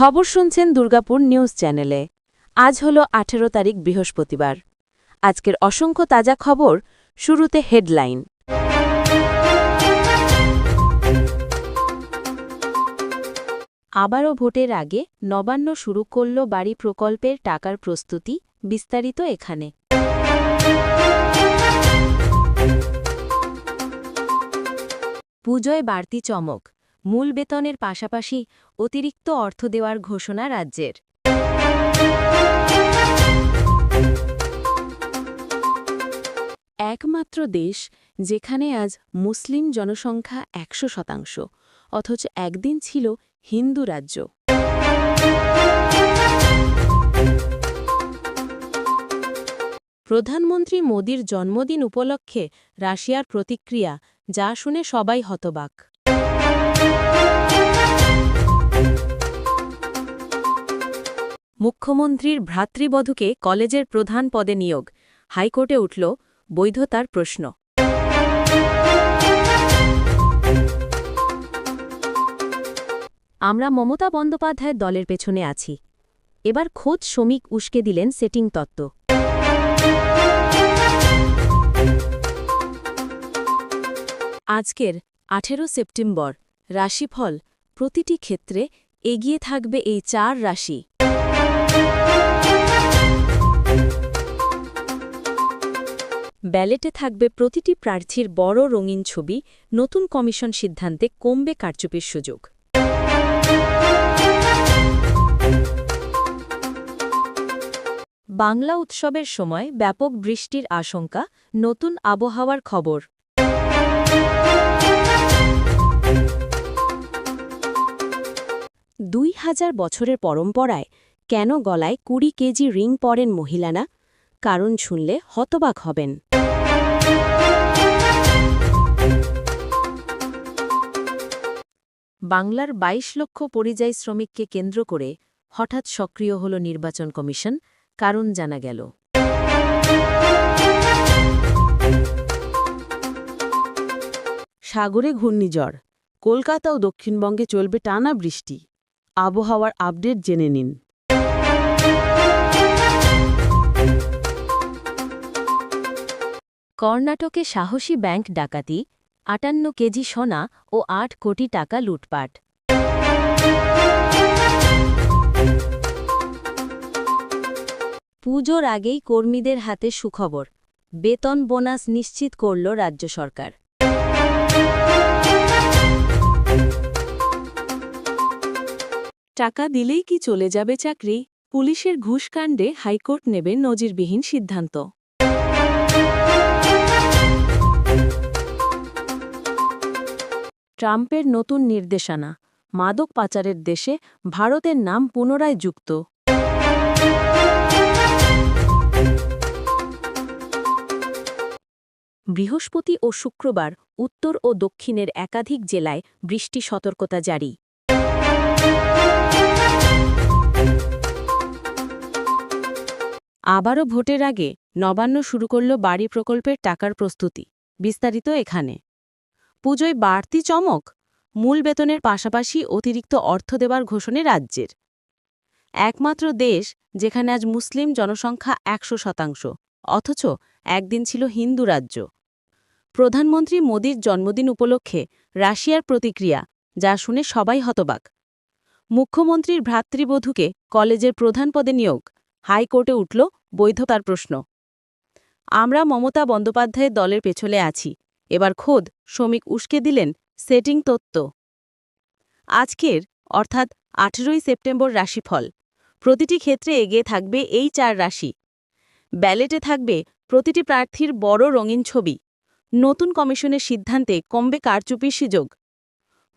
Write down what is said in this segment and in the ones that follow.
খবর শুনছেন দুর্গাপুর নিউজ চ্যানেলে। আজ হল আঠেরো তারিখ বৃহস্পতিবার। আজকের অসংখ্য তাজা খবর, শুরুতে হেডলাইন। আবারও ভোটের আগে নবান্ন শুরু করল বাড়ি প্রকল্পের টাকার প্রস্তুতি, বিস্তারিত এখানে। পুজোয় বাড়তি চমক। মূল বেতনের পাশাপাশি অতিরিক্ত অর্থ দেওয়ার ঘোষণা রাজ্যের। একমাত্র দেশ যেখানে আজ মুসলিম জনসংখ্যা একশো শতাংশ, অথচ একদিন ছিল হিন্দু রাজ্য। প্রধানমন্ত্রী মোদির জন্মদিন উপলক্ষে রাশিয়ার প্রতিক্রিয়া, যা শুনে সবাই হতবাক। মুখ্যমন্ত্রীর ভ্রাতৃবধূকে কলেজের প্রধান পদে নিয়োগ। হাইকোর্টে উঠল বৈধতার প্রশ্ন। আমরা মমতা বন্দ্যোপাধ্যায়ের দলের পেছনে আছি। এবার খোদ শ্রমিক উস্কে দিলেন সেটিং তত্ত্ব। আজকের আঠেরো সেপ্টেম্বর, রাশিফল, প্রতিটি ক্ষেত্রে এগিয়ে থাকবে এই চার রাশি। ব্যালেটে থাকবে প্রতিটি প্রার্থীর বড় রঙিন ছবি, নতুন কমিশন সিদ্ধান্তে কমবে কারচুপির সুযোগ। বাংলা উৎসবের সময় ব্যাপক বৃষ্টির আশঙ্কা, নতুন আবহাওয়ার খবর। দুই হাজার বছরের পরম্পরায় কেন গলায় কুড়ি কেজি রিং পরেন মহিলানা? কারণ শুনলে হতবাক হবেন। বাংলার ২২ লক্ষ পরিযায়ী শ্রমিককে কেন্দ্র করে হঠাৎ সক্রিয় হল নির্বাচন কমিশন, কারণ জানা গেল। সাগরে ঘূর্ণিঝড়, কলকাতা ও দক্ষিণবঙ্গে চলবে টানা বৃষ্টি। আবহাওয়ার আপডেট জেনে নিন। কর্ণাটকে সাহসী ব্যাংক ডাকাতি আটান্ন কেজি সোনা ও আট কোটি টাকা লুটপাট। পুজোর আগেই কর্মীদের হাতে সুখবর। বেতন বোনাস নিশ্চিত করল রাজ্য সরকার। টাকা দিলেই কি চলে যাবে চাকরি? পুলিশের ঘুষকাণ্ডে হাইকোর্ট নেবে নজিরবিহীন সিদ্ধান্ত। ট্রাম্পের নতুন নির্দেশনা, মাদক পাচারের দেশে ভারতের নাম পুনরায় যুক্ত। বৃহস্পতি ও শুক্রবার উত্তর ও দক্ষিণের একাধিক জেলায় বৃষ্টি সতর্কতা জারি। আবারও ভোটের আগে নবান্ন শুরু করল বাড়ি প্রকল্পের টাকার প্রস্তুতি, বিস্তারিত এখানে। পুজোয় বাড়তি চমক? মূল বেতনের পাশাপাশি অতিরিক্ত অর্থ দেবার ঘোষণে রাজ্যের। একমাত্র দেশ যেখানে আজ মুসলিম জনসংখ্যা একশো শতাংশ, অথচ একদিন ছিল হিন্দু রাজ্য। প্রধানমন্ত্রী মোদির জন্মদিন উপলক্ষে রাশিয়ার প্রতিক্রিয়া, যা শুনে সবাই হতবাক। মুখ্যমন্ত্রীর ভ্রাতৃবধূকে কলেজের প্রধান পদে নিয়োগ, হাইকোর্টে উঠল বৈধতার প্রশ্ন। আমরা মমতা বন্দ্যোপাধ্যায়ের দলের পেছনে আছি এবার খোদ শ্রমিক উস্কে দিলেন সেটিং তত্ত্ব। আজকের, অর্থাৎ আঠেরোই সেপ্টেম্বর রাশিফল। প্রতিটি ক্ষেত্রে এগিয়ে থাকবে এই চার রাশি। ব্যালেটে থাকবে প্রতিটি প্রার্থীর বড় রঙিন ছবি। নতুন কমিশনের সিদ্ধান্তে কমবে কারচুপির সুযোগ।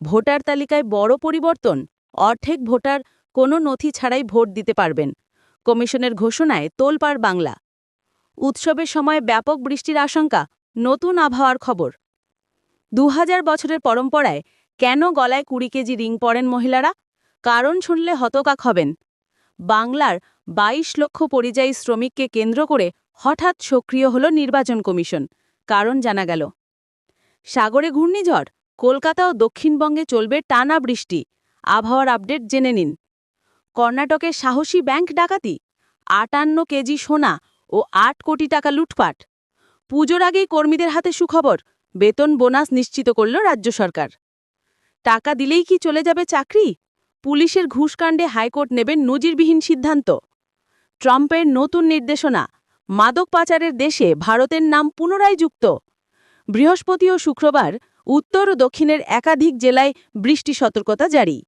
ভোটার তালিকায় বড় পরিবর্তন, অর্ধেক ভোটার কোনো নথি ছাড়াই ভোট দিতে পারবেন। কমিশনের ঘোষণায় তোলপাড় বাংলা। উৎসবের সময় ব্যাপক বৃষ্টির আশঙ্কা নতুন আবহাওয়ার খবর। দু হাজার বছরের পরম্পরায় কেন গলায় কুড়ি কেজি রিং পরেন মহিলারা? কারণ শুনলে হতকাক হবেন। বাংলার ২২ লক্ষ পরিযায়ী শ্রমিককে কেন্দ্র করে হঠাৎ সক্রিয় হল নির্বাচন কমিশন, কারণ জানা গেল। সাগরে ঘূর্ণিঝড়, কলকাতা ও দক্ষিণবঙ্গে চলবে টানা বৃষ্টি। আবহাওয়ার আপডেট জেনে নিন। কর্ণাটকের সাহসী ব্যাংক ডাকাতি, আটান্ন কেজি সোনা ও আট কোটি টাকা লুটপাট। পুজোর আগেই কর্মীদের হাতে সুখবর। বেতন বোনাস নিশ্চিত করল রাজ্য সরকার। টাকা দিলেই কি চলে যাবে চাকরি? পুলিশের ঘুষকাণ্ডে হাইকোর্ট নেবেন নজিরবিহীন সিদ্ধান্ত। ট্রাম্পের নতুন নির্দেশনা, মাদক পাচারের দেশে ভারতের নাম পুনরায় যুক্ত। বৃহস্পতি ও শুক্রবার উত্তর ও দক্ষিণের একাধিক জেলায় বৃষ্টি সতর্কতা জারি।